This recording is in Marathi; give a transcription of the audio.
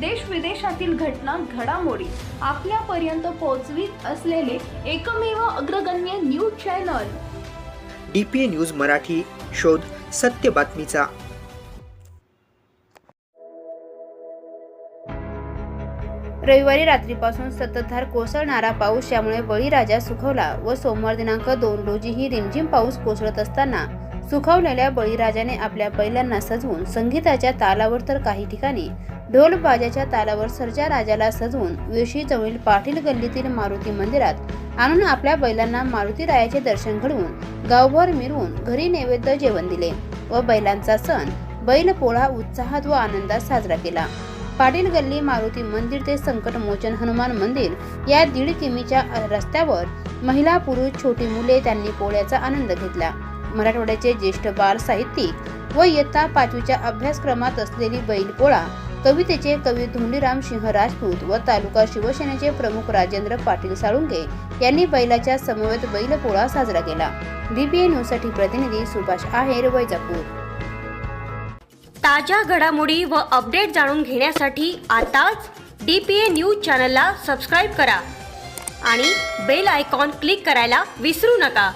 देश विदेशातील घटना घडामोडी आपल्यापर्यंत पोहोचवीत असलेले एकमेव अग्रगण्य news channel. D P A news Marathi शोध सत्य बातमीचा. रविवारी रात्रीपासून संततधार कोसळणारा पाऊस यामुळे बळीराजा सुखवला व सोमवार दिनांक दोन रोजीही रिमझिम पाऊस कोसळत असताना सुखावलेल्या बळीराजाने आपल्या बैलांना सजवून संगीताच्या तालावर तर काही ठिकाणी ढोल बाजाच्या तालावर सर्जा राजाला सजवून वेशी जवळील पाटील गल्लीतील मारुती मंदिरात आणून आपल्या बैलांना मारुती रायाचे दर्शन घडवून गावभर मिरवून घरी नैवेद्य जेवण दिले व बैलांचा सण बैल पोळा उत्साहात व आनंदात साजरा केला. पाटील गल्ली मारुती मंदिर ते संकटमोचन हनुमान मंदिर या दीड किमीच्या रस्त्यावर महिला पुरुष छोटी मुले त्यांनी पोळ्याचा आनंद घेतला. मराठवाड्याचे ज्येष्ठ बाल साहित्यिक व इयत्ता पाचवीच्या अभ्यासक्रमात असलेली बैल पोळा कवितेचे कवी धोंडीराम सिंह राजपूत व तालुका शिवसेनेचे प्रमुख राजेंद्र पाटील साळुंगे यांनी बैलाच्या समवेत बैल पोळा साजरा केला. डीपीए न्यूजसाठी प्रतिनिधी सुभाष आहेर वैजापूर. ताज्या घडामोडी व अपडेट जाणून घेण्यासाठी आताच डी पी ए न्यूज चॅनलला सबस्क्राईब करा आणि बेल आयकॉन क्लिक करायला विसरू नका.